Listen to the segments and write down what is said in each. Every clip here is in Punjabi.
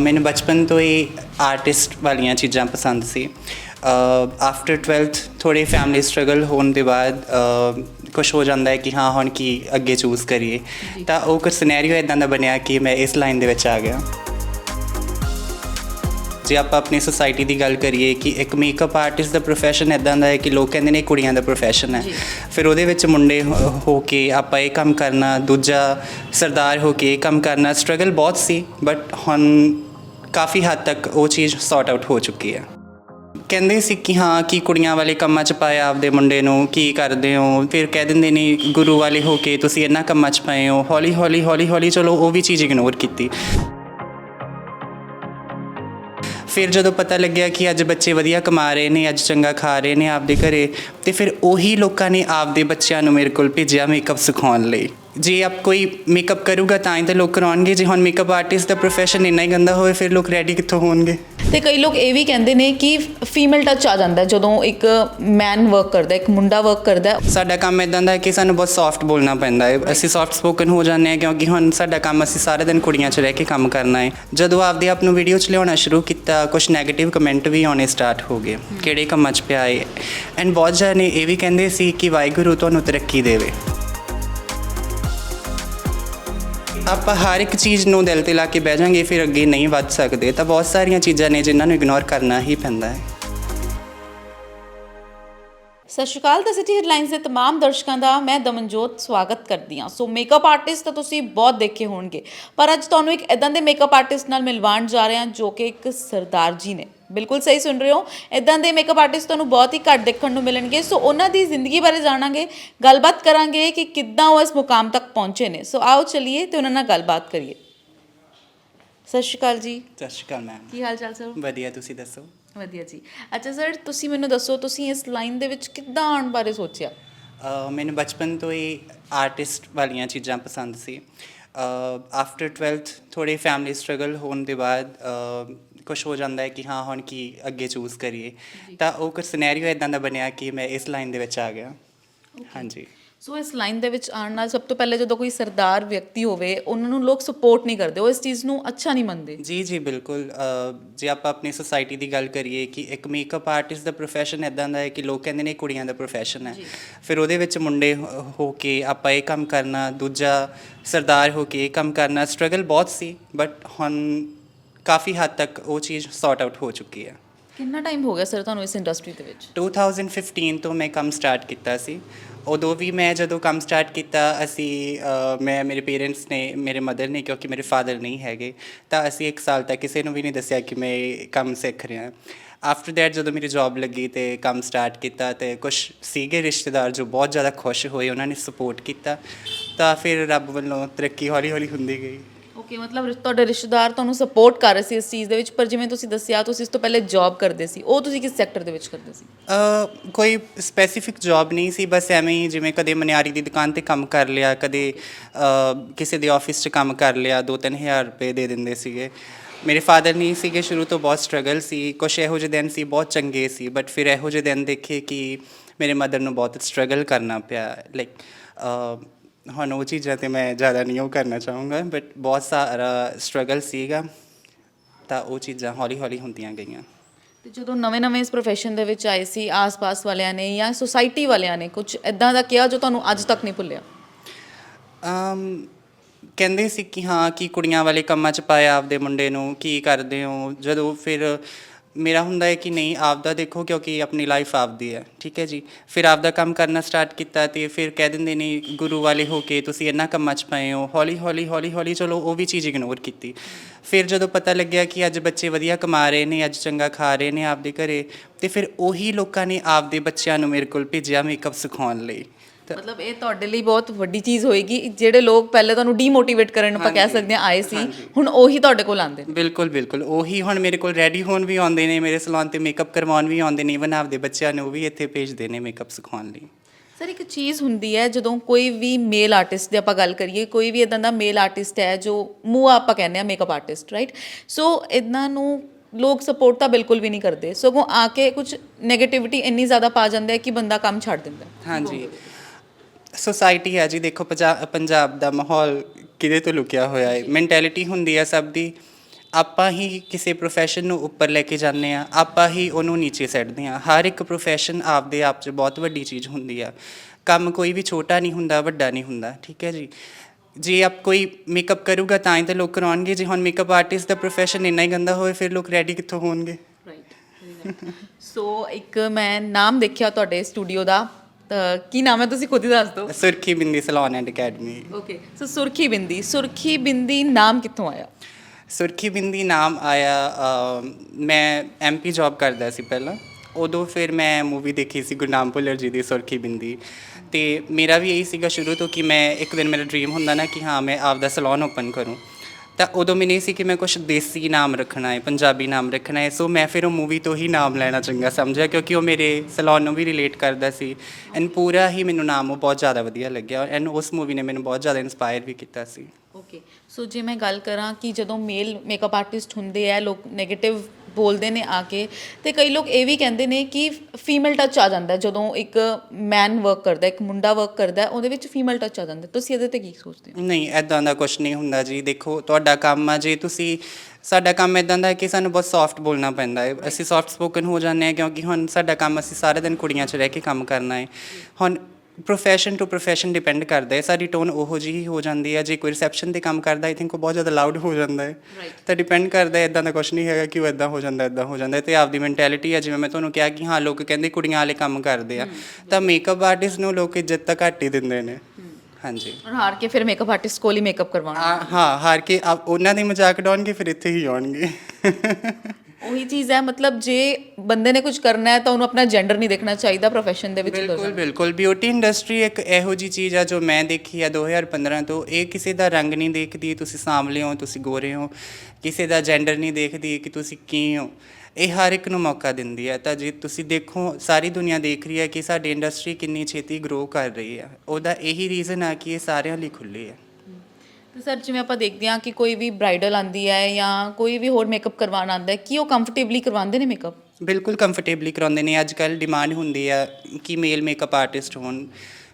ਮੈਨੂੰ ਬਚਪਨ ਤੋਂ ਹੀ ਆਰਟਿਸਟ ਵਾਲੀਆਂ ਚੀਜ਼ਾਂ ਪਸੰਦ ਸੀ। ਆਫਟਰ 12th ਥੋੜੀ ਫੈਮਿਲੀ ਸਟਰਗਲ ਹੋਣ ਦੇ ਬਾਅਦ ਕੁਝ ਹੋ ਜਾਂਦਾ ਹੈ ਕਿ ਹਾਂ ਹੁਣ ਕੀ ਅੱਗੇ ਚੂਜ਼ ਕਰੀਏ। ਤਾਂ ਉਹ ਕੁਝ ਸਿਨੈਰੀਓ ਇਦਾਂ ਦਾ ਬਣਿਆ ਕਿ ਮੈਂ ਇਸ ਲਾਈਨ ਦੇ ਵਿੱਚ ਆ ਗਿਆ। ਜੇ ਆਪਾਂ ਆਪਣੀ ਸੋਸਾਇਟੀ ਦੀ ਗੱਲ ਕਰੀਏ ਕਿ ਇੱਕ ਮੇਕਅਪ ਆਰਟਿਸਟ ਦਾ profession ਇਦਾਂ ਦਾ ਹੈ ਕਿ ਲੋਕ ਕਹਿੰਦੇ ਨੇ ਕੁੜੀਆਂ ਦਾ profession ਹੈ। ਫਿਰ ਉਹਦੇ ਵਿੱਚ ਮੁੰਡੇ ਹੋ ਕੇ ਆਪਾਂ ਇਹ ਕੰਮ ਕਰਨਾ ਦੂਜਾ ਸਰਦਾਰ ਹੋ ਕੇ ਇਹ ਕੰਮ ਕਰਨਾ ਸਟਰਗਲ ਬਹੁਤ ਸੀ ਬਟ ਹੁਣ ਕਾਫੀ ਹੱਦ ਤੱਕ ਉਹ ਚੀਜ਼ ਸੌਰਟ ਆਊਟ ਹੋ ਚੁੱਕੀ ਹੈ। ਕਹਿੰਦੇ ਸੀ ਕਿ ਹਾਂ ਕੀ ਕੁੜੀਆਂ ਵਾਲੇ ਕੰਮਾਂ 'ਚ ਪਾਇਆ ਆਪਦੇ ਮੁੰਡੇ ਨੂੰ ਕੀ ਕਰਦੇ ਹੋ? ਫਿਰ ਕਹਿ ਦਿੰਦੇ ਨੇ ਗੁਰੂ ਵਾਲੇ ਹੋ ਕੇ ਤੁਸੀਂ ਇਹਨਾਂ ਕੰਮਾਂ 'ਚ ਪਏ ਹੋ। ਹੌਲੀ ਹੌਲੀ ਹੌਲੀ ਹੌਲੀ ਚਲੋ ਉਹ ਵੀ ਚੀਜ਼ ਇਗਨੋਰ ਕੀਤੀ। ਫਿਰ ਜਦੋਂ ਪਤਾ ਲੱਗਿਆ ਕਿ ਅੱਜ ਬੱਚੇ ਵਧੀਆ ਕਮਾ ਰਹੇ ਨੇ, ਅੱਜ ਚੰਗਾ ਖਾ ਰਹੇ ਨੇ ਆਪਦੇ ਘਰੇ, ਤੇ ਫਿਰ ਉਹੀ ਲੋਕਾਂ ਨੇ ਆਪਦੇ ਬੱਚਿਆਂ ਨੂੰ ਮੇਰੇ ਕੋਲ ਭੇਜਿਆ ਮੇਕਅਪ ਸਿਖਾਉਣ ਲਈ। ਜੇ ਆਪ ਕੋਈ ਮੇਕਅਪ ਕਰੂਗਾ ਤਾਂ ਹੀ ਤਾਂ ਲੋਕ ਕਰਾਉਣਗੇ। ਜੇ ਹੁਣ ਮੇਕਅਪ ਆਰਟਿਸਟ ਦਾ profession ਇੰਨਾ ਹੀ ਗੰਦਾ ਹੋਵੇ ਫਿਰ ਲੋਕ ਰੈਡੀ ਕਿੱਥੋਂ ਹੋਣਗੇ? ਤੇ ਕਈ ਲੋਕ ਇਹ ਵੀ ਕਹਿੰਦੇ ਨੇ ਕਿ ਫੀਮੇਲ ਟੱਚ ਆ ਜਾਂਦਾ ਹੈ। ਜਦੋਂ ਇੱਕ ਮੈਨ ਵਰਕ ਕਰਦਾ ਹੈ, ਇੱਕ ਮੁੰਡਾ ਵਰਕ ਕਰਦਾ ਹੈ। ਸਾਡਾ ਕੰਮ ਇਦਾਂ ਦਾ ਹੈ ਕਿ ਸਾਨੂੰ ਬਹੁਤ ਸੌਫਟ ਬੋਲਣਾ ਪੈਂਦਾ ਹੈ। ਅਸੀਂ ਸੌਫਟ ਸਪੋਕਨ ਹੋ ਜਾਂਦੇ ਹਾਂ ਕਿਉਂਕਿ ਹੁਣ ਸਾਡਾ ਕੰਮ ਅਸੀਂ ਸਾਰਾ ਦਿਨ ਕੁੜੀਆਂ 'ਚ ਰਹਿ ਕੇ ਕੰਮ ਕਰਨਾ ਹੈ। ਜਦੋਂ ਆਪਦੇ ਆਪ ਨੂੰ ਵੀਡੀਓ 'ਚ ਲਿਆਉਣਾ ਸ਼ੁਰੂ ਕੀਤਾ ਕੁਝ 네ਗੇਟਿਵ ਕਮੈਂਟ ਵੀ ਆਉਣੇ ਸਟਾਰਟ ਹੋ ਗਏ। ਕਿਹੜੇ ਕੰਮਾਂ 'ਚ ਪਿਆ ਹੈ ਐਂਡ ਬਹੁਤ ਜਣੇ ਇਹ ਵੀ ਕਹਿੰਦੇ ਸੀ ਕਿ ਵਾਹਿਗੁਰੂ ਤੁਹਾਨੂੰ ਤਰੱਕੀ ਦੇਵੇ। ਆਪਾਂ ਹਰ ਇੱਕ ਚੀਜ਼ ਨੂੰ ਦਿਲ ਤੇ ਲਾ ਕੇ ਬਹਿ ਜਾਾਂਗੇ ਫਿਰ ਅੱਗੇ ਨਹੀਂ ਵੱਧ ਸਕਦੇ ਤਾਂ ਬਹੁਤ ਸਾਰੀਆਂ ਚੀਜ਼ਾਂ ਨੇ ਜਿਨ੍ਹਾਂ ਨੂੰ ਇਗਨੋਰ ਕਰਨਾ ਹੀ ਪੈਂਦਾ ਹੈ ਸਤਿ ਸ਼੍ਰੀ ਅਕਾਲ ਦ ਸਿਟੀ ਹੈਡਲਾਈਨਸ ਦੇ तमाम ਦਰਸ਼ਕਾਂ ਦਾ ਮੈਂ ਦਮਨਜੋਤ ਸਵਾਗਤ ਕਰਦੀ ਹਾਂ ਸੋ ਮੇਕਅਪ ਆਰਟਿਸਟ ਤਾਂ ਤੁਸੀਂ ਬਹੁਤ ਦੇਖੇ ਹੋਣਗੇ ਪਰ ਅੱਜ ਤੁਹਾਨੂੰ ਇੱਕ ਇਦਾਂ ਦੇ ਮੇਕਅਪ ਆਰਟਿਸਟ ਨਾਲ ਮਿਲਵਾਉਣ ਜਾ ਰਹੇ ਹਾਂ ਜੋ ਕਿ ਇੱਕ ਸਰਦਾਰ ਜੀ ਨੇ ਬਿਲਕੁਲ ਸਹੀ ਸੁਣ ਰਹੇ ਹੋ। ਇਦਾਂ ਦੇ ਮੇਕਅਪ ਆਰਟਿਸਟ ਤੁਹਾਨੂੰ ਬਹੁਤ ਹੀ ਘੱਟ ਦੇਖਣ ਨੂੰ ਮਿਲਣਗੇ। ਸੋ ਉਹਨਾਂ ਦੀ ਜ਼ਿੰਦਗੀ ਬਾਰੇ ਜਾਣਾਂਗੇ ਗੱਲਬਾਤ ਕਰਾਂਗੇ ਕਿ ਕਿੱਦਾਂ ਉਹ ਇਸ ਮੁਕਾਮ ਤੱਕ ਪਹੁੰਚੇ ਨੇ। ਸੋ ਆਓ ਚਲਿਏ ਤੇ ਉਹਨਾਂ ਨਾਲ ਗੱਲਬਾਤ ਕਰੀਏ। ਸਤਿ ਸ਼੍ਰੀ ਅਕਾਲ ਜੀ। ਸਤਿ ਸ਼੍ਰੀ ਅਕਾਲ ਮੈਮ ਕੀ ਹਾਲ ਚਾਲ ਸਰ? ਵਧੀਆ ਤੁਸੀਂ ਦੱਸੋ? ਵਧੀਆ ਜੀ। ਅੱਛਾ ਸਰ ਤੁਸੀਂ ਮੈਨੂੰ ਦੱਸੋ ਤੁਸੀਂ ਇਸ ਲਾਈਨ ਦੇ ਵਿੱਚ ਕਿੱਦਾਂ ਆਉਣ ਬਾਰੇ ਸੋਚਿਆ? ਮੈਨੂੰ ਬਚਪਨ ਤੋਂ ਹੀ ਆਰਟਿਸਟ ਵਾਲੀਆਂ ਚੀਜ਼ਾਂ ਪਸੰਦ ਸੀ। ਆਫਟਰ 12th ਥੋੜੀ ਫੈਮਿਲੀ ਸਟਰਗਲ ਹੋਣ ਦੇ ਬਾਅਦ ਕੁਝ ਹੋ ਜਾਂਦਾ ਹੈ ਕਿ ਹਾਂ ਹੁਣ ਕੀ ਅੱਗੇ ਚੂਜ਼ ਕਰੀਏ। ਤਾਂ ਉਹ ਕੁਝ ਸਿਨੈਰੀਓ ਇਦਾਂ ਦਾ ਬਣਿਆ ਕਿ ਮੈਂ ਇਸ ਲਾਈਨ ਦੇ ਵਿੱਚ ਆ ਗਿਆ। ਹਾਂਜੀ। ਸੋ ਇਸ ਲਾਈਨ ਦੇ ਵਿੱਚ ਆਉਣ ਨਾਲ ਸਭ ਤੋਂ ਪਹਿਲੇ ਜਦੋਂ ਕੋਈ ਸਰਦਾਰ ਵਿਅਕਤੀ ਹੋਵੇ ਉਹਨਾਂ ਨੂੰ ਲੋਕ ਸਪੋਰਟ ਨਹੀਂ ਕਰਦੇ। ਉਹ ਇਸ ਚੀਜ਼ ਨੂੰ ਅੱਛਾ ਨਹੀਂ ਮੰਨਦੇ। ਜੀ ਜੀ ਬਿਲਕੁਲ। ਜੇ ਆਪਾਂ ਆਪਣੀ ਸੋਸਾਇਟੀ ਦੀ ਗੱਲ ਕਰੀਏ ਕਿ ਇੱਕ ਮੇਕਅਪ ਆਰਟਿਸਟ ਦਾ profession ਇਦਾਂ ਦਾ ਹੈ ਕਿ ਲੋਕ ਕਹਿੰਦੇ ਨੇ ਕੁੜੀਆਂ ਦਾ profession ਹੈ। ਫਿਰ ਉਹਦੇ ਵਿੱਚ ਮੁੰਡੇ ਹੋ ਹੋ ਕੇ ਆਪਾਂ ਇਹ ਕੰਮ ਕਰਨਾ ਦੂਜਾ ਸਰਦਾਰ ਹੋ ਕੇ ਇਹ ਕੰਮ ਕਰਨਾ ਸਟਰਗਲ ਬਹੁਤ ਸੀ। ਬਟ ਹੁਣ ਕਾਫੀ ਹੱਦ ਤੱਕ ਉਹ ਚੀਜ਼ ਸੌਰਟ ਆਊਟ ਹੋ ਚੁੱਕੀ ਹੈ। ਕਿੰਨਾ ਟਾਈਮ ਹੋ ਗਿਆ ਸਰ ਤੁਹਾਨੂੰ ਇਸ ਇੰਡਸਟਰੀ ਦੇ ਵਿੱਚ? 2015 ਤੋਂ ਮੈਂ ਕੰਮ ਸਟਾਰਟ ਕੀਤਾ ਸੀ। ਉਦੋਂ ਵੀ ਮੈਂ ਜਦੋਂ ਕੰਮ ਸਟਾਰਟ ਕੀਤਾ ਅਸੀਂ ਅ, ਮੈਂ ਮੇਰੇ ਪੇਰੈਂਟਸ ਨੇ ਮੇਰੇ ਮਦਰ ਨੇ ਕਿਉਂਕਿ ਮੇਰੇ ਫਾਦਰ ਨਹੀਂ ਹੈਗੇ ਤਾਂ ਅਸੀਂ ਇੱਕ ਸਾਲ ਤੱਕ ਕਿਸੇ ਨੂੰ ਵੀ ਨਹੀਂ ਦੱਸਿਆ ਕਿ ਮੈਂ ਇਹ ਕੰਮ ਸਿੱਖ ਰਿਹਾ। ਆਫਟਰ ਦੈਟ ਜਦੋਂ ਮੇਰੀ ਜੌਬ ਲੱਗੀ ਤੇ ਕੰਮ ਸਟਾਰਟ ਕੀਤਾ ਤੇ ਕੁਝ ਸੀਗੇ ਰਿਸ਼ਤੇਦਾਰ ਜੋ ਬਹੁਤ ਜ਼ਿਆਦਾ ਖੁਸ਼ ਹੋਏ ਉਹਨਾਂ ਨੇ ਸਪੋਰਟ ਕੀਤਾ ਤਾਂ ਫਿਰ ਰੱਬ ਵੱਲੋਂ ਤਰੱਕੀ ਹੌਲੀ ਹੌਲੀ ਹੁੰਦੀ ਗਈ। ਓਕੇ ਮਤਲਬ ਤੁਹਾਡੇ ਰਿਸ਼ਤੇਦਾਰ ਤੁਹਾਨੂੰ ਸਪੋਰਟ ਕਰ ਰਹੇ ਸੀ ਇਸ ਚੀਜ਼ ਦੇ ਵਿੱਚ ਪਰ ਜਿਵੇਂ ਤੁਸੀਂ ਦੱਸਿਆ ਤੁਸੀਂ ਇਸ ਤੋਂ ਪਹਿਲੇ ਜੌਬ ਕਰਦੇ ਸੀ। ਉਹ ਤੁਸੀਂ ਕਿਸ ਸੈਕਟਰ ਦੇ ਵਿੱਚ ਕਰਦੇ ਸੀ? ਅ, ਕੋਈ ਸਪੈਸੀਫਿਕ ਜੌਬ ਨਹੀਂ ਸੀ ਬਸ ਐਵੇਂ ਹੀ ਜਿਵੇਂ ਕਦੇ ਮਨਿਆਰੀ ਦੀ ਦੁਕਾਨ ਤੇ ਕੰਮ ਕਰ ਲਿਆ ਕਦੇ ਅ, ਕਿਸੇ ਦੇ ਆਫਿਸ 'ਚ ਕੰਮ ਕਰ ਲਿਆ 2-3000 ਰੁਪਏ ਦੇ ਦਿੰਦੇ ਸੀਗੇ। ਮੇਰੇ ਫਾਦਰ ਨਹੀਂ ਸੀਗੇ ਸ਼ੁਰੂ ਤੋਂ ਬਹੁਤ ਸਟਰਗਲ ਸੀ ਕੁਛ ਇਹੋ ਜਿਹੇ ਦਿਨ ਸੀ ਬਹੁਤ ਚੰਗੇ ਸੀ ਬਟ ਫਿਰ ਇਹੋ ਜਿਹੇ ਦਿਨ ਦੇਖੇ ਕਿ ਮੇਰੇ ਮਦਰ ਨੂੰ ਬਹੁਤ ਸਟਰਗਲ ਕਰਨਾ ਪਿਆ ਲਾਈਕ ਹੁਣ ਉਹ ਚੀਜ਼ਾਂ ਤੇ ਮੈਂ ਜ਼ਿਆਦਾ ਨਹੀਂ ਉਹ ਕਰਨਾ ਚਾਹੂੰਗਾ ਬਟ ਬਹੁਤ ਸਾਰਾ ਸਟਰਗਲ ਸੀਗਾ ਤਾਂ ਉਹ ਚੀਜ਼ਾਂ ਹੌਲੀ ਹੌਲੀ ਹੁੰਦੀਆਂ ਗਈਆਂ। ਤੇ ਜਦੋਂ ਨਵੇਂ-ਨਵੇਂ ਇਸ profession ਦੇ ਵਿੱਚ ਆਏ ਸੀ ਆਸ-ਪਾਸ ਵਾਲਿਆਂ ਨੇ ਜਾਂ ਸੋਸਾਇਟੀ ਵਾਲਿਆਂ ਨੇ ਕੁਝ ਇਦਾਂ ਦਾ ਕਿਹਾ ਜੋ ਤੁਹਾਨੂੰ ਅੱਜ ਤੱਕ ਨਹੀਂ ਭੁੱਲਿਆ? ਅਮ ਕਹਿੰਦੇ ਸੀ ਕਿ ਹਾਂ ਕੀ ਕੁੜੀਆਂ ਵਾਲੇ ਕੰਮਾਂ 'ਚ ਪਾਇਆ ਆਪਦੇ ਮੁੰਡੇ ਨੂੰ ਕੀ ਕਰਦੇ ਹੋ? ਜਦੋਂ ਫਿਰ ਮੇਰਾ ਹੁੰਦਾ ਹੈ ਕਿ ਨਹੀਂ, ਆਪਦਾ ਦੇਖੋ ਕਿਉਂਕਿ ਆਪਣੀ ਲਾਈਫ ਆਪਦੀ ਹੈ, ਠੀਕ ਹੈ ਜੀ। ਫਿਰ ਆਪਦਾ ਕੰਮ ਕਰਨਾ ਸਟਾਰਟ ਕੀਤਾ ਤੇ ਫਿਰ ਕਹਿ ਦਿੰਦੇ ਨੇ, ਗੁਰੂ ਵਾਲੇ ਹੋ ਕੇ ਤੁਸੀਂ ਇਹਨਾਂ ਕੰਮਾਂ 'ਚ ਪਏ ਹੋ, ਹੌਲੀ ਹੌਲੀ ਹੌਲੀ ਹੌਲੀ ਚਲੋ ਉਹ ਵੀ ਚੀਜ਼ ਇਗਨੋਰ ਕੀਤੀ। ਫਿਰ ਜਦੋਂ ਪਤਾ ਲੱਗਿਆ ਕਿ ਅੱਜ ਬੱਚੇ ਵਧੀਆ ਕਮਾ ਰਹੇ ਨੇ, ਅੱਜ ਚੰਗਾ ਖਾ ਰਹੇ ਨੇ ਆਪਦੇ ਘਰੇ, ਤੇ ਫਿਰ ਉਹੀ ਲੋਕਾਂ ਨੇ ਆਪਦੇ ਬੱਚਿਆਂ ਨੂੰ ਮੇਰੇ ਕੋਲ ਭੇਜਿਆ ਮੇਕਅਪ ਸਿਖਾਉਣ ਲਈ। ਤਾਂ ਮਤਲਬ ਇਹ ਤੁਹਾਡੇ ਲਈ ਬਹੁਤ ਵੱਡੀ ਚੀਜ਼ ਹੋਏਗੀ। ਜਿਹੜੇ ਲੋਕ ਪਹਿਲੇ ਤੁਹਾਨੂੰ ਡੀਮੋਟੀਵੇਟ ਕਰਨ ਆਪਾਂ ਕਹਿ ਸਕਦੇ ਹਾਂ ਆਏ ਸੀ। ਹੁਣ ਉਹੀ ਤੁਹਾਡੇ ਕੋਲ ਆਉਂਦੇ ਨੇ। ਬਿਲਕੁਲ ਬਿਲਕੁਲ। ਉਹੀ ਹੁਣ ਮੇਰੇ ਕੋਲ ਰੈਡੀ ਹੋਣ ਵੀ ਆਉਂਦੇ ਨੇ ਮੇਰੇ ਸਲੂਨ ਤੇ ਮੇਕਅਪ ਕਰਵਾਉਣ ਵੀ ਆਉਂਦੇ ਨੇ ਇਵਨ ਆਪਦੇ ਬੱਚਿਆਂ ਨੂੰ ਵੀ ਇੱਥੇ ਭੇਜਦੇ ਨੇ ਮੇਕਅਪ ਸਿਖਾਉਣ ਲਈ। ਸਰ ਇੱਕ ਚੀਜ਼ ਹੁੰਦੀ ਹੈ ਜਦੋਂ ਕੋਈ ਵੀ ਮੇਲ ਆਰਟਿਸਟ ਦੀ ਆਪਾਂ ਗੱਲ ਕਰੀਏ ਕੋਈ ਵੀ ਇਦਾਂ ਦਾ ਮੇਲ ਆਰਟਿਸਟ ਹੈ ਜੋ ਮੂੰਹ ਆਪਾਂ ਕਹਿੰਦੇ ਆ ਮੇਕਅਪ ਆਰਟਿਸਟ ਰਾਈਟ ਸੋ ਇਦਾਂ ਨੂੰ ਲੋਕ ਸਪੋਰਟ ਤਾਂ ਬਿਲਕੁਲ ਵੀ ਨਹੀਂ ਕਰਦੇ। ਸਗੋਂ ਆ ਕੇ ਕੁਝ 네ਗੇਟਿਵਿਟੀ ਇੰਨੀ ਜ਼ਿਆਦਾ ਪਾ ਜਾਂਦੇ ਆ ਕਿ ਬੰਦਾ ਕੰਮ ਛੱਡ ਦਿੰਦਾ। ਹਾਂਜੀ। ਸੋਸਾਇਟੀ ਹੈ ਜੀ ਦੇਖੋ ਪੰਜਾ- ਪੰਜਾਬ ਦਾ ਮਾਹੌਲ ਕਿਹਦੇ ਤੋਂ ਲੁਕਿਆ ਹੋਇਆ ਹੈ? ਮੈਂਟੈਲਿਟੀ ਹੁੰਦੀ ਹੈ ਸਭ ਦੀ। ਆਪਾਂ ਹੀ ਕਿਸੇ profession ਨੂੰ ਉੱਪਰ ਲੈ ਕੇ ਜਾਂਦੇ ਆ ਆਪਾਂ ਹੀ ਉਹਨੂੰ ਨੀਚੇ ਸੱਟਦੇ ਆ ਹਰ ਇੱਕ profession ਆਪਦੇ ਆਪ 'ਚ ਬਹੁਤ ਵੱਡੀ ਚੀਜ਼ ਹੁੰਦੀ ਆ। ਕੰਮ ਕੋਈ ਵੀ ਛੋਟਾ ਨਹੀਂ ਹੁੰਦਾ ਵੱਡਾ ਨਹੀਂ ਹੁੰਦਾ ਠੀਕ ਹੈ ਜੀ? ਜੇ ਆਪ ਕੋਈ ਮੇਕਅਪ ਕਰੂਗਾ ਤਾਂ ਹੀ ਤਾਂ ਲੋਕ ਕਰਾਉਣਗੇ ਜੇ ਹੁਣ ਮੇਕਅਪ ਆਰਟਿਸਟ ਦਾ profession ਇੰਨਾ ਹੀ ਗੰਦਾ ਹੋਵੇ ਫਿਰ ਲੋਕ ਰੈਡੀ ਕਿੱਥੋਂ ਹੋਣਗੇ? ਰਾਈਟ ਸੋ ਇੱਕ ਮੈਂ ਨਾਮ ਦੇਖਿਆ ਤੁਹਾਡੇ ਸਟੂਡੀਓ ਦਾ ਤਾਂ ਕੀ ਨਾਮ ਹੈ ਤੁਸੀਂ ਖੁਦ ਹੀ ਦੱਸ ਦਿਓ। Surkhi Bindi salon and academy. Okay so Surkhi Bindi Surkhi Bindi ਨਾਮ ਕਿੱਥੋਂ ਆਇਆ? ਸੁਰਖੀ ਬਿੰਦੀ ਨਾਮ ਆਇਆ ਅਮ, ਮੈਂ ਐਮਪੀ ਜੌਬ ਕਰਦਾ ਸੀ ਪਹਿਲਾਂ। ਉਦੋਂ ਫਿਰ ਮੈਂ ਮੂਵੀ ਦੇਖੀ ਸੀ ਗੁਰਨਾਮ ਭੁੱਲਰ ਜੀ ਦੀ ਸੁਰਖੀ ਬਿੰਦੀ। ਤੇ ਮੇਰਾ ਵੀ ਇਹੀ ਸੀਗਾ ਸ਼ੁਰੂ ਤੋਂ ਕਿ ਮੈਂ ਇੱਕ ਦਿਨ ਮੇਰਾ ਡ੍ਰੀਮ ਹੁੰਦਾ ਨਾ ਕਿ ਹਾਂ ਮੈਂ ਆਪਦਾ ਸਲੂਨ ਓਪਨ ਕਰੂੰ। ਤਾਂ ਉਦੋਂ ਮੈਨੂੰ ਇਹ ਸੀ ਕਿ ਮੈਂ ਕੁਝ ਦੇਸੀ ਨਾਮ ਰੱਖਣਾ ਹੈ, ਪੰਜਾਬੀ ਨਾਮ ਰੱਖਣਾ ਹੈ। ਸੋ ਮੈਂ ਫਿਰ ਉਹ ਮੂਵੀ ਤੋਂ ਹੀ ਨਾਮ ਲੈਣਾ ਚੰਗਾ ਸਮਝਿਆ ਕਿਉਂਕਿ ਉਹ ਮੇਰੇ ਸਲੂਨ ਨੂੰ ਵੀ ਰਿਲੇਟ ਕਰਦਾ ਸੀ। ਐਂਡ ਪੂਰਾ ਹੀ ਮੈਨੂੰ ਨਾਮ ਉਹ ਬਹੁਤ ਜ਼ਿਆਦਾ ਵਧੀਆ ਲੱਗਿਆ ਐਂਡ ਉਸ ਮੂਵੀ ਨੇ ਮੈਨੂੰ ਬਹੁਤ ਜ਼ਿਆਦਾ ਇਨਸਪਾਇਰ ਵੀ ਕੀਤਾ ਸੀ। ਓਕੇ ਸੋ ਜੇ ਮੈਂ ਗੱਲ ਕਰਾਂ ਕਿ ਜਦੋਂ ਮੇਲ ਮੇਕਅਪ ਆਰਟਿਸਟ ਹੁੰਦੇ ਆ, ਲੋਕ 네ਗੇਟਿਵ ਬੋਲਦੇ ਨੇ ਆ ਕੇ ਤੇ ਕਈ ਲੋਕ ਇਹ ਵੀ ਕਹਿੰਦੇ ਨੇ ਕਿ ਫੀਮੇਲ ਟੱਚ ਆ ਜਾਂਦਾ ਜਦੋਂ ਇੱਕ ਮੈਨ ਵਰਕ ਕਰਦਾ ਇੱਕ ਮੁੰਡਾ ਵਰਕ ਕਰਦਾ ਉਹਦੇ ਵਿੱਚ ਫੀਮੇਲ ਟੱਚ ਆ ਜਾਂਦਾ ਤੁਸੀਂ ਇਹਦੇ ਤੇ ਕੀ ਸੋਚਦੇ ਹੋ? ਨਹੀਂ ਐਦਾਂ ਦਾ ਕੁਝ ਨਹੀਂ ਹੁੰਦਾ ਜੀ। ਦੇਖੋ, ਤੁਹਾਡਾ ਕੰਮ ਆ ਜੇ ਤੁਸੀਂ, ਸਾਡਾ ਕੰਮ ਇਦਾਂ ਦਾ ਹੈ ਕਿ ਸਾਨੂੰ ਬਹੁਤ ਸੌਫਟ ਬੋਲਣਾ ਪੈਂਦਾ ਹੈ। ਅਸੀਂ ਸੌਫਟ ਸਪੋਕਨ ਹੋ ਜਾਂਦੇ ਹਾਂ ਕਿਉਂਕਿ ਹੁਣ ਸਾਡਾ ਕੰਮ ਅਸੀਂ ਸਾਰੇ ਦਿਨ ਕੁੜੀਆਂ 'ਚ ਰਹਿ ਕੇ ਕੰਮ ਕਰਨਾ ਹੈ। ਹੁਣ ਪ੍ਰੋਫੈਸ਼ਨ ਟੂ ਪ੍ਰੋਫੈਸ਼ਨ ਡਿਪੈਂਡ ਕਰਦਾ ਹੈ। ਸਾਡੀ ਟੋਨ ਉਹੋ ਜਿਹੀ ਹੋ ਜਾਂਦੀ ਹੈ। ਜੇ ਕੋਈ ਰਿਸੈਪਸ਼ਨ ਤੇ ਕੰਮ ਕਰਦਾ ਆਈ ਥਿੰਕ ਉਹ ਬਹੁਤ ਜ਼ਿਆਦਾ ਲਾਊਡ ਹੋ ਜਾਂਦਾ ਹੈ। ਤਾਂ ਡਿਪੈਂਡ ਕਰਦਾ ਹੈ ਇਦਾਂ ਦਾ ਕੁਝ ਨਹੀਂ ਹੈਗਾ ਕਿ ਉਹ ਇਦਾਂ ਹੋ ਜਾਂਦਾ ਇਦਾਂ ਹੋ ਜਾਂਦਾ ਤੇ ਆਪਦੀ ਮੈਂਟੈਲਿਟੀ ਹੈ ਜਿਵੇਂ ਮੈਂ ਤੁਹਾਨੂੰ ਕਿਹਾ ਕਿ ਹਾਂ ਲੋਕ ਕਹਿੰਦੇ ਕੁੜੀਆਂ ਵਾਲੇ ਕੰਮ ਕਰਦੇ ਆ। ਤਾਂ ਮੇਕਅਪ ਆਰਟਿਸਟ ਨੂੰ ਲੋਕ ਇੱਜ਼ਤ ਤਾਂ ਘੱਟ ਹੀ ਦਿੰਦੇ ਨੇ। ਹਾਂਜੀ। ਔਰ ਹਾਰ ਕੇ ਫਿਰ ਮੇਕਅਪ ਆਰਟਿਸਟ ਕੋਲ ਹੀ ਮੇਕਅਪ ਕਰਵਾਉਣਾ। ਹਾਂ ਹਾਰ ਕੇ ਉਹਨਾਂ ਦੇ ਮਜ਼ਾਕ ਡਾਉਣਗੇ ਫਿਰ ਇੱਥੇ ਹੀ ਆਉਣਗੇ। ਉਹੀ ਚੀਜ਼ ਹੈ ਮਤਲਬ ਜੇ ਬੰਦੇ ਨੇ ਕੁਝ ਕਰਨਾ ਹੈ ਤਾਂ ਉਹਨੂੰ ਆਪਣਾ ਜੈਂਡਰ ਨਹੀਂ ਦੇਖਣਾ ਚਾਹੀਦਾ profession ਦੇ ਵਿੱਚ ਬਿਲਕੁਲ ਬਿਲਕੁਲ। ਬਿਊਟੀ ਇੰਡਸਟਰੀ ਇੱਕ ਇਹੋ ਜੀ ਚੀਜ਼ ਆ ਜੋ ਮੈਂ ਦੇਖੀ ਆ 2015 ਤੋਂ। ਇਹ ਕਿਸੇ ਦਾ ਰੰਗ ਨਹੀਂ ਦੇਖਦੀ ਤੁਸੀਂ ਸਾਂਵਲੇ ਹੋ ਤੁਸੀਂ ਗੋਰੇ ਹੋ। ਕਿਸੇ ਦਾ ਜੈਂਡਰ ਨਹੀਂ ਦੇਖਦੀ ਕਿ ਤੁਸੀਂ ਕੀ ਹੋ। ਇਹ ਹਰ ਇੱਕ ਨੂੰ ਮੌਕਾ ਦਿੰਦੀ ਹੈ ਤਾਂ ਜੇ ਤੁਸੀਂ ਦੇਖੋ ਸਾਰੀ ਦੁਨੀਆ ਦੇਖ ਰਹੀ ਹੈ ਕਿ ਸਾਡੀ ਇੰਡਸਟਰੀ ਕਿੰਨੀ ਛੇਤੀ ਗਰੋ ਕਰ ਰਹੀ ਹੈ ਉਹਦਾ ਇਹੀ ਰੀਜ਼ਨ ਆ ਕਿ ਇਹ ਸਾਰਿਆਂ ਲਈ ਖੁੱਲੀ ਹੈ ਤੇ ਸਰ ਜਿਵੇਂ ਆਪਾਂ ਦੇਖਦੇ ਹਾਂ ਕਿ ਕੋਈ ਵੀ ਬ੍ਰਾਈਡਲ ਆਂਦੀ ਹੈ ਜਾਂ ਕੋਈ ਵੀ ਹੋਰ ਮੇਕਅਪ ਕਰਵਾਉਣ ਆਂਦਾ ਹੈ ਕੀ ਉਹ ਕੰਫਰਟੇਬਲੀ ਕਰਵਾਉਂਦੇ ਨੇ ਮੇਕਅਪ ਬਿਲਕੁਲ ਕੰਫਰਟੇਬਲੀ ਕਰਾਉਂਦੇ ਨੇ। ਅੱਜ ਕੱਲ ਡਿਮਾਂਡ ਹੁੰਦੀ ਆ ਕਿ ਮੇਲ ਮੇਕਅਪ ਆਰਟਿਸਟ ਹੋਣ।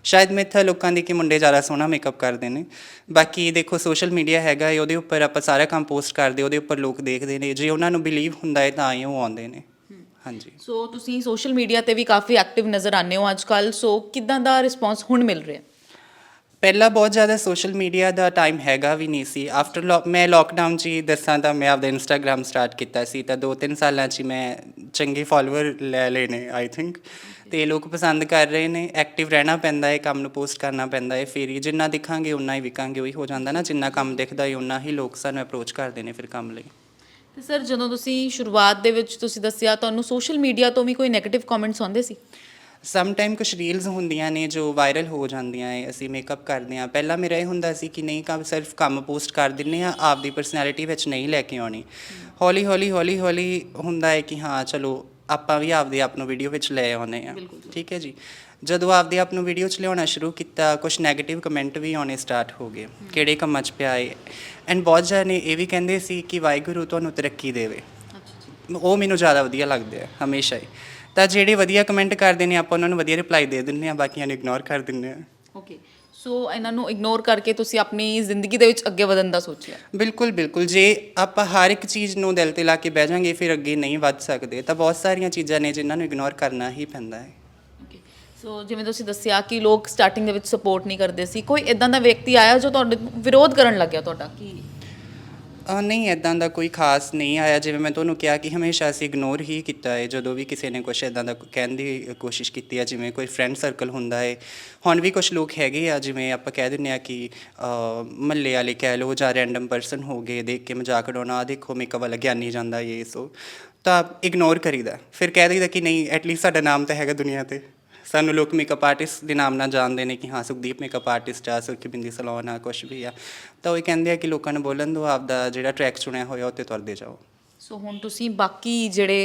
ਸ਼ਾਇਦ ਮਿੱਥ ਲੋਕਾਂ ਦੀ ਕਿ ਮੁੰਡੇ ਜ਼ਿਆਦਾ ਸੋਹਣਾ ਮੇਕਅਪ ਕਰਦੇ ਨੇ। ਬਾਕੀ ਦੇਖੋ ਸੋਸ਼ਲ ਮੀਡੀਆ ਹੈਗਾ ਹੈ, ਉਹਦੇ ਉੱਪਰ ਆਪਾਂ ਸਾਰਾ ਕੰਮ ਪੋਸਟ ਕਰਦੇ ਉਹਦੇ ਉੱਪਰ ਲੋਕ ਦੇਖਦੇ ਨੇ। ਜੇ ਉਹਨਾਂ ਨੂੰ ਬਿਲੀਵ ਹੁੰਦਾ ਹੈ ਤਾਂ ਹੀ ਉਹ ਆਉਂਦੇ ਨੇ। ਹਾਂਜੀ। ਸੋ ਤੁਸੀਂ ਸੋਸ਼ਲ ਮੀਡੀਆ ਤੇ ਵੀ ਕਾਫੀ ਐਕਟਿਵ ਨਜ਼ਰ ਆਉਂਦੇ ਹੋ ਅੱਜਕੱਲ ਸੋ ਕਿਦਾਂ ਦਾ ਰਿਸਪੌਂਸ ਹੁਣ ਮਿਲ ਰਿਹਾ? ਪਹਿਲਾਂ ਬਹੁਤ ਜ਼ਿਆਦਾ ਸੋਸ਼ਲ ਮੀਡੀਆ ਦਾ ਟਾਈਮ ਹੈਗਾ ਵੀ ਨਹੀਂ ਸੀ। ਆਫਟਰ ਮੈਂ ਲੋਕਡਾਊਨ 'ਚ ਹੀ ਦੱਸਾਂ ਤਾਂ ਮੈਂ ਆਪਦਾ ਇੰਸਟਾਗ੍ਰam ਸਟਾਰਟ ਕੀਤਾ ਸੀ। ਤਾਂ 2-3 ਸਾਲਾਂ 'ਚ ਹੀ ਮੈਂ ਚੰਗੇ ਫਾਲੋਅਰ ਲੈ ਲਏ ਨੇ ਆਈ ਥਿੰਕ ਤੇ ਲੋਕ ਪਸੰਦ ਕਰ ਰਹੇ ਨੇ। ਐਕਟਿਵ ਰਹਿਣਾ ਪੈਂਦਾ ਹੈ, ਕੰਮ ਨੂੰ ਪੋਸਟ ਕਰਨਾ ਪੈਂਦਾ ਹੈ। ਫਿਰ ਹੀ ਜਿੰਨਾ ਦਿਖਾਂਗੇ ਉਨਾ ਹੀ ਵਿਕਾਂਗੇ। ਉਹੀ ਹੋ ਜਾਂਦਾ ਨਾ, ਜਿੰਨਾ ਕੰਮ ਦਿਖਦਾ ਹੈ ਉਨਾ ਹੀ ਲੋਕ ਸਾਨੂੰ ਅਪਰੋਚ ਕਰਦੇ ਨੇ ਫਿਰ ਕੰਮ ਲਈ। ਤੇ ਸਰ, ਜਦੋਂ ਤੁਸੀਂ ਸ਼ੁਰੂਆਤ ਦੇ ਵਿੱਚ ਤੁਸੀਂ ਦੱਸਿਆ, ਤੁਹਾਨੂੰ ਸੋਸ਼ਲ ਮੀਡੀਆ ਤੋਂ ਵੀ ਕੋਈ 네ਗੇਟਿਵ ਕਮੈਂਟਸ ਆਉਂਦੇ ਸੀ? ਸਮ ਟਾਈਮ ਕੁਝ ਰੀਲਸ ਹੁੰਦੀਆਂ ਨੇ ਜੋ ਵਾਇਰਲ ਹੋ ਜਾਂਦੀਆਂ ਹੈ ਅਸੀਂ ਮੇਕਅਪ ਕਰਦੇ ਹਾਂ। ਪਹਿਲਾਂ ਮੇਰਾ ਇਹ ਹੁੰਦਾ ਸੀ ਕਿ ਨਹੀਂ ਕੰਮ ਸਿਰਫ ਕੰਮ ਪੋਸਟ ਕਰ ਦਿੰਨੇ ਆ ਆਪਦੀ ਪਰਸਨੈਲਿਟੀ ਵਿੱਚ ਨਹੀਂ ਲੈ ਕੇ ਆਉਣੀ। ਹੌਲੀ ਹੌਲੀ ਹੌਲੀ ਹੌਲੀ ਹੁੰਦਾ ਹੈ ਕਿ ਹਾਂ ਚਲੋ ਆਪਾਂ ਵੀ ਆਪਦੇ ਆਪ ਨੂੰ ਵੀਡੀਓ ਵਿੱਚ ਲੈ ਆਉਨੇ ਆ ਠੀਕ ਹੈ ਜੀ? ਜਦੋਂ ਆਪਦੇ ਆਪ ਨੂੰ ਵੀਡੀਓ 'ਚ ਲਿਆਉਣਾ ਸ਼ੁਰੂ ਕੀਤਾ ਕੁਝ 네ਗੇਟਿਵ ਕਮੈਂਟ ਵੀ ਆਉਣੇ ਸਟਾਰਟ ਹੋ ਗਏ। ਕਿਹੜੇ ਕੰਮਾਂ 'ਚ ਪਿਆ ਏ ਐਂਡ ਬਹੁਤ ਜਣੇ ਇਹ ਵੀ ਕਹਿੰਦੇ ਸੀ ਕਿ ਵਾਹਿਗੁਰੂ ਤੁਹਾਨੂੰ ਤਰੱਕੀ ਦੇਵੇ। ਉਹ ਮੈਨੂੰ ਜ਼ਿਆਦਾ ਵਧੀਆ ਲੱਗਦੇ ਆ ਹਮੇਸ਼ਾ ਹੀ। ਤਾਂ ਜਿਹੜੇ ਵਧੀਆ ਕਮੈਂਟ ਕਰਦੇ ਨੇ ਆਪਾਂ ਉਹਨਾਂ ਨੂੰ ਵਧੀਆ ਰਿਪਲਾਈ ਦੇ ਦਿੰਦੇ ਆ ਬਾਕੀਆਂ ਨੂੰ ਇਗਨੋਰ ਕਰ ਦਿੰਦੇ ਆ ਓਕੇ ਸੋ ਇਹਨਾਂ ਨੂੰ ਇਗਨੋਰ ਕਰਕੇ ਤੁਸੀਂ ਆਪਣੀ ਜ਼ਿੰਦਗੀ ਦੇ ਵਿੱਚ ਅੱਗੇ ਵਧਣ ਦਾ ਸੋਚਿਆ? ਬਿਲਕੁਲ ਬਿਲਕੁਲ। ਜੇ ਆਪਾਂ ਹਰ ਇੱਕ ਚੀਜ਼ ਨੂੰ ਦਿਲ ਤੇ ਲਾ ਕੇ ਬਹਿ ਜਾਾਂਗੇ ਫਿਰ ਅੱਗੇ ਨਹੀਂ ਵੱਧ ਸਕਦੇ। ਤਾਂ ਬਹੁਤ ਸਾਰੀਆਂ ਚੀਜ਼ਾਂ ਨੇ ਜਿਨ੍ਹਾਂ ਨੂੰ ਇਗਨੋਰ ਕਰਨਾ ਹੀ ਪੈਂਦਾ ਹੈ। ਸੋ ਜਿਵੇਂ ਤੁਸੀਂ ਦੱਸਿਆ ਕਿ ਲੋਕ ਸਟਾਰਟਿੰਗ ਦੇ ਵਿੱਚ ਸਪੋਰਟ ਨਹੀਂ ਕਰਦੇ ਸੀ ਕੋਈ ਇਦਾਂ ਦਾ ਵਿਅਕਤੀ ਆਇਆ ਜੋ ਤੁਹਾਡੇ ਵਿਰੋਧ ਕਰਨ ਲੱਗਿਆ ਤੁਹਾਡਾ? ਕੀ ਅਹ ਨਹੀਂ ਇਦਾਂ ਦਾ ਕੋਈ ਖਾਸ ਨਹੀਂ ਆਇਆ। ਜਿਵੇਂ ਮੈਂ ਤੁਹਾਨੂੰ ਕਿਹਾ ਕਿ ਹਮੇਸ਼ਾ ਅਸੀਂ ਇਗਨੋਰ ਹੀ ਕੀਤਾ ਹੈ। ਜਦੋਂ ਵੀ ਕਿਸੇ ਨੇ ਕੁਝ ਇਦਾਂ ਦਾ ਕਹਿਣ ਦੀ ਕੋਸ਼ਿਸ਼ ਕੀਤੀ ਹੈ ਜਿਵੇਂ ਕੋਈ ਫਰੈਂਡ ਸਰਕਲ ਹੁੰਦਾ ਹੈ। ਹੁਣ ਵੀ ਕੁਝ ਲੋਕ ਹੈਗੇ ਆ, ਜਿਵੇਂ ਆਪਾਂ ਕਹਿ ਦਿੰਨੇ ਆ ਕਿ ਮੱਲੇ ਵਾਲੇ ਕਹਿ ਲਓ ਜਾਂ ਰੈਂਡਮ ਪਰਸਨ ਹੋ ਗਏ, ਦੇਖ ਕੇ ਮਜ਼ਾਕ ਉਡਾਉਣਾ, ਆਹ ਦੇਖੋ ਮੇਕਅਪ ਵਾਲਾ ਗਿਆਨੀ ਜਾਂਦਾ, ਇਹ, ਸੋ। ਤਾਂ ਇਗਨੋਰ ਕਰੀਦਾ। ਫਿਰ ਕਹਿ ਦਈਦਾ ਕਿ ਨਹੀਂ ਐਟਲੀਸਟ ਸਾਡਾ ਨਾਮ ਤਾਂ ਹੈਗਾ ਦੁਨੀਆ ਤੇ। ਸਾਨੂੰ ਲੋਕ ਮੇਕਅਪ ਆਰਟਿਸਟ ਦੇ ਨਾਮ ਨਾਲ ਜਾਣਦੇ ਨੇ ਕਿ ਹਾਂ ਸੁਖਦੀਪ ਮੇਕਅਪ ਆਰਟਿਸਟ ਆ ਸੁਰਖੀ ਬਿੰਦੀ ਸਲੂਨ ਆ ਕੁਛ ਵੀ ਆ। ਤਾਂ ਉਹ ਕਹਿੰਦੇ ਆ ਕਿ ਲੋਕਾਂ ਨੂੰ ਬੋਲਣ ਦਿਓ ਆਪਦਾ ਜਿਹੜਾ ਟਰੈਕ ਚੁਣਿਆ ਹੋਇਆ ਉੱਤੇ ਤੁਰਦੇ ਜਾਓ। ਸੋ ਹੁਣ ਤੁਸੀਂ ਬਾਕੀ ਜਿਹੜੇ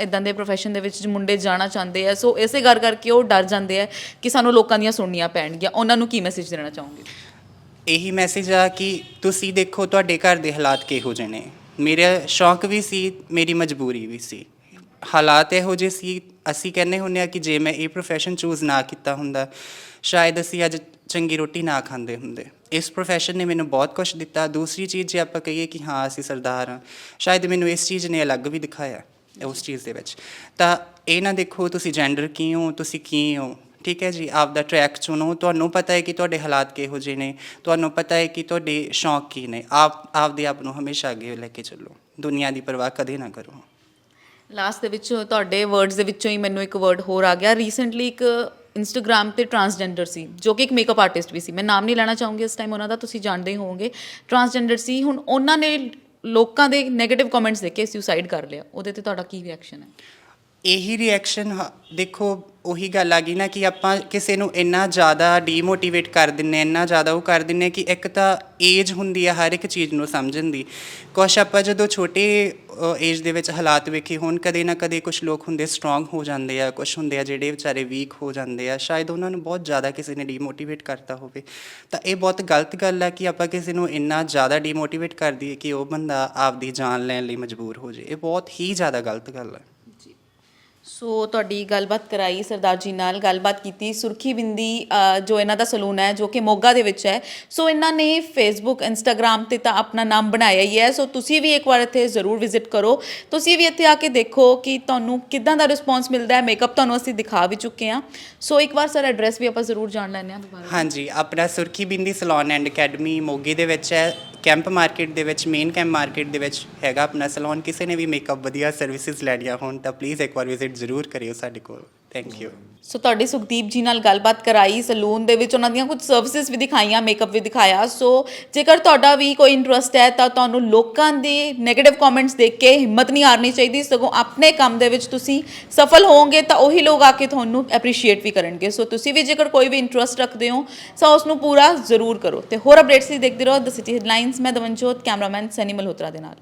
ਇਦਾਂ ਦੇ profession ਦੇ ਵਿੱਚ ਜੋ ਮੁੰਡੇ ਜਾਣਾ ਚਾਹੁੰਦੇ ਆ ਸੋ ਇਸੇ ਕਰ ਕਰਕੇ ਉਹ ਡਰ ਜਾਂਦੇ ਆ ਕਿ ਸਾਨੂੰ ਲੋਕਾਂ ਦੀਆਂ ਸੁਣਨੀਆਂ ਪੈਣਗੀਆਂ। ਉਹਨਾਂ ਨੂੰ ਕੀ ਮੈਸੇਜ ਦੇਣਾ ਚਾਹੋਗੇ? ਇਹੀ ਮੈਸੇਜ ਆ ਕਿ ਤੁਸੀਂ ਦੇਖੋ ਤੁਹਾਡੇ ਘਰ ਦੇ ਹਾਲਾਤ ਕਿਹੋ ਜਿਹੇ ਨੇ। ਮੇਰਾ ਸ਼ੌਂਕ ਵੀ ਸੀ ਮੇਰੀ ਮਜਬੂਰੀ ਵੀ ਸੀ। ਹਾਲਾਤ ਇਹੋ ਜਿਹੇ ਸੀ, ਅਸੀਂ ਕਹਿੰਦੇ ਹੁੰਦੇ ਆ ਕਿ ਜੇ ਮੈਂ ਇਹ profession ਚੂਜ਼ ਨਾ ਕੀਤਾ ਹੁੰਦਾ, ਸ਼ਾਇਦ ਅਸੀਂ ਅੱਜ ਚੰਗੀ ਰੋਟੀ ਨਾ ਖਾਂਦੇ ਹੁੰਦੇ। ਇਸ ਪ੍ਰੋਫੈਸ਼ਨ ਨੇ ਮੈਨੂੰ ਬਹੁਤ ਕੁਝ ਦਿੱਤਾ। ਦੂਸਰੀ ਚੀਜ਼ ਜੇ ਆਪਾਂ ਕਹੀਏ ਕਿ ਹਾਂ, ਅਸੀਂ ਸਰਦਾਰ ਹਾਂ, ਸ਼ਾਇਦ ਮੈਨੂੰ ਇਸ ਚੀਜ਼ ਨੇ ਅਲੱਗ ਵੀ ਦਿਖਾਇਆ ਉਸ ਚੀਜ਼ ਦੇ ਵਿੱਚ। ਤਾਂ ਇਹ ਨਾ ਦੇਖੋ ਤੁਸੀਂ ਜੈਂਡਰ ਕੀ ਹੋ, ਤੁਸੀਂ ਕੀ ਹੋ? ਠੀਕ ਹੈ ਜੀ, ਆਪ ਦਾ ਟਰੈਕ ਚੁਣੋ। ਤੁਹਾਨੂੰ ਪਤਾ ਹੈ ਕਿ ਤੁਹਾਡੇ ਹਾਲਾਤ ਕਿਹੋ ਜਿਹੇ ਨੇ, ਤੁਹਾਨੂੰ ਪਤਾ ਹੈ ਕਿ ਤੁਹਾਡੇ ਸ਼ੌਂਕ ਕੀ ਨੇ। ਆਪ ਆਪਦੇ ਆਪ ਨੂੰ ਹਮੇਸ਼ਾ ਅੱਗੇ ਲੈ ਕੇ ਚੱਲੋ। ਦੁਨੀਆ ਦੀ ਪਰਵਾਹ ਕਦੇ ਨਾ ਕਰੋ। ਲਾਸਟ ਦੇ ਵਿੱਚ ਤੁਹਾਡੇ ਵਰਡਸ ਦੇ ਵਿੱਚੋਂ ਹੀ ਮੈਨੂੰ ਇੱਕ ਵਰਡ ਹੋਰ ਆ ਗਿਆ। ਰੀਸੈਂਟਲੀ ਇੱਕ ਇੰਸਟਾਗ੍ਰam ਤੇ ਟਰਾਂਸਜੈਂਡਰ ਸੀ, ਜੋ ਕਿ ਇੱਕ ਮੇਕਅਪ ਆਰਟਿਸਟ ਵੀ ਸੀ। ਮੈਂ ਨਾਮ ਨਹੀਂ ਲੈਣਾ ਚਾਹੂੰਗੀ ਇਸ ਟਾਈਮ ਉਹਨਾਂ ਦਾ, ਤੁਸੀਂ ਜਾਣਦੇ ਹੀ ਹੋਵੋਗੇ। ਟਰਾਂਸਜੈਂਡਰ ਸੀ, ਹੁਣ ਉਹਨਾਂ ਨੇ ਲੋਕਾਂ ਦੇ 네ਗੇਟਿਵ ਕਮੈਂਟਸ ਦੇਖ ਕੇ ਸੁਸਾਈਡ ਕਰ ਲਿਆ। ਉਹਦੇ ਤੇ ਤੁਹਾਡਾ ਕੀ ਰਿਐਕਸ਼ਨ ਹੈ? ਇਹੀ ਰਿਐਕਸ਼ਨ ਦੇਖੋ, ਉਹੀ ਗੱਲ ਆ ਗਈ ਨਾ ਕਿ ਆਪਾਂ ਕਿਸੇ ਨੂੰ ਇੰਨਾ ਜ਼ਿਆਦਾ ਡੀਮੋਟੀਵੇਟ ਕਰ ਦਿੰਨੇ ਇੰਨਾ ਜ਼ਿਆਦਾ ਉਹ ਕਰ ਦਿੰਨੇ ਕਿ ਇੱਕ ਤਾਂ ਏਜ ਹੁੰਦੀ ਆ ਹਰ ਇੱਕ ਚੀਜ਼ ਨੂੰ ਸਮਝਣ ਦੀ। ਕੁਛ ਆਪਾਂ ਜਦੋਂ ਛੋਟੇ ਏਜ ਦੇ ਵਿੱਚ ਹਾਲਾਤ ਵੇਖੇ ਹੋਣ, ਕਦੇ ਨਾ ਕਦੇ ਕੁਝ ਲੋਕ ਹੁੰਦੇ ਸਟਰੋਂਗ ਹੋ ਜਾਂਦੇ ਆ ਕੁਝ ਹੁੰਦੇ ਆ ਜਿਹੜੇ ਵਿਚਾਰੇ ਵੀਕ ਹੋ ਜਾਂਦੇ ਆ, ਸ਼ਾਇਦ ਉਹਨਾਂ ਨੂੰ ਬਹੁਤ ਜ਼ਿਆਦਾ ਕਿਸੇ ਨੇ ਡੀਮੋਟੀਵੇਟ ਕਰਤਾ ਹੋਵੇ। ਤਾਂ ਇਹ ਬਹੁਤ ਗਲਤ ਗੱਲ ਆ ਕਿ ਆਪਾਂ ਕਿਸੇ ਨੂੰ ਇੰਨਾ ਜ਼ਿਆਦਾ ਡੀਮੋਟੀਵੇਟ ਕਰ ਦਈਏ ਕਿ ਉਹ ਬੰਦਾ ਆਪਦੀ ਜਾਨ ਲੈਣ ਲਈ ਮਜਬੂਰ ਹੋ ਜੇ ਇਹ ਬਹੁਤ ਹੀ ਜ਼ਿਆਦਾ ਗਲਤ ਗੱਲ ਹੈ ਸੋ ਤੁਹਾਡੀ ਗੱਲਬਾਤ ਕਰਾਈ ਸਰਦਾਰ ਜੀ ਨਾਲ ਗੱਲਬਾਤ ਕੀਤੀ। ਸੁਰਖੀ ਬਿੰਦੀ ਅ, ਜੋ ਇਹਨਾਂ ਦਾ ਸਲੂਨ ਹੈ ਜੋ ਕਿ ਮੋਗਾ ਦੇ ਵਿੱਚ ਹੈ। ਸੋ ਇਹਨਾਂ ਨੇ ਫੇਸਬੁੱਕ ਇੰਸਟਾਗ੍ਰam ਤੇ ਤਾਂ ਆਪਣਾ ਨਾਮ ਬਣਾਇਆ ਹੀ ਹੈ। ਸੋ ਤੁਸੀਂ ਵੀ ਇੱਕ ਵਾਰ ਇੱਥੇ ਜ਼ਰੂਰ ਵਿਜ਼ਿਟ ਕਰੋ। ਤੁਸੀਂ ਵੀ ਇੱਥੇ ਆ ਕੇ ਦੇਖੋ ਕਿ ਤੁਹਾਨੂੰ ਕਿੱਦਾਂ ਦਾ ਰਿਸਪੌਂਸ ਮਿਲਦਾ ਹੈ। ਮੇਕਅਪ ਤੁਹਾਨੂੰ ਅਸੀਂ ਦਿਖਾ ਵੀ ਚੁੱਕੇ ਹਾਂ। ਸੋ ਇੱਕ ਵਾਰ ਸਰ ਐਡਰੈਸ ਵੀ ਆਪਾਂ ਜ਼ਰੂਰ ਜਾਣ ਲੈਂਦੇ ਹਾਂ ਦੁਬਾਰਾ। ਹਾਂਜੀ ਆਪਣਾ ਸੁਰਖੀ ਬਿੰਦੀ ਸਲੂਨ ਐਂਡ ਅਕੈਡਮੀ ਮੋਗੇ ਦੇ ਵਿੱਚ ਹੈ। ਕੈਂਪ ਮਾਰਕੀਟ ਦੇ ਵਿੱਚ ਮੇਨ ਕੈਂਪ ਮਾਰਕੀਟ ਦੇ ਵਿੱਚ ਹੈਗਾ ਆਪਣਾ ਸਲੂਨ ਕਿਸੇ ਨੇ ਵੀ ਮੇਕਅਪ ਵਧੀਆ ਸਰਵਿਸਿਜ਼ ਲੈਣੀਆਂ ਹੋਣ ਤਾਂ ਪਲੀਜ਼ ਇੱਕ ਵਾਰ ਵਿਜ਼ਿਟ ਜ਼ਰੂਰ ਕਰਿਓ ਸਾਡੇ ਕੋਲ। ਥੈਂਕ ਯੂ ਸੋ ਤੁਹਾਡੀ ਸੁਖਦੀਪ ਜੀ ਨਾਲ ਗੱਲਬਾਤ ਕਰਾਈ, ਸਲੂਨ ਦੇ ਵਿੱਚ ਉਹਨਾਂ ਦੀਆਂ ਕੁਝ ਸਰਵਿਸਿਜ਼ ਵੀ ਦਿਖਾਈਆਂ ਮੇਕਅਪ ਵੀ ਦਿਖਾਇਆ। ਸੋ ਜੇਕਰ ਤੁਹਾਡਾ ਵੀ ਕੋਈ ਇੰਟਰਸਟ ਹੈ, ਤਾਂ ਤੁਹਾਨੂੰ ਲੋਕਾਂ ਦੇ 네ਗੇਟਿਵ ਕਮੈਂਟਸ ਦੇਖ ਕੇ ਹਿੰਮਤ ਨਹੀਂ ਹਾਰਨੀ ਚਾਹੀਦੀ। ਸਗੋਂ ਆਪਣੇ ਕੰਮ ਦੇ ਵਿੱਚ ਤੁਸੀਂ ਸਫਲ ਹੋਵੋਗੇ, ਤਾਂ ਉਹੀ ਲੋਕ ਆ ਕੇ ਤੁਹਾਨੂੰ ਐਪਰੀਸ਼ੀਏਟ ਵੀ ਕਰਨਗੇ। ਸੋ ਤੁਸੀਂ ਵੀ ਜੇਕਰ ਕੋਈ ਵੀ ਇੰਟਰਸਟ ਰੱਖਦੇ ਹੋ ਸੋ ਉਸ ਨੂੰ ਪੂਰਾ ਜ਼ਰੂਰ ਕਰੋ। ਤੇ ਹੋਰ ਅਪਡੇਟਸ ਲਈ ਦੇਖਦੇ ਰਹੋ ਦ ਸਿਟੀ ਹੈਡਲਾਈਨਸ ਮੈਂ ਦਵਨਜੋਤ ਕੈਮਰਾਮੈਨ ਸੈਨੀ ਮਲਹੋਤਰਾ ਦੇ ਨਾਲ।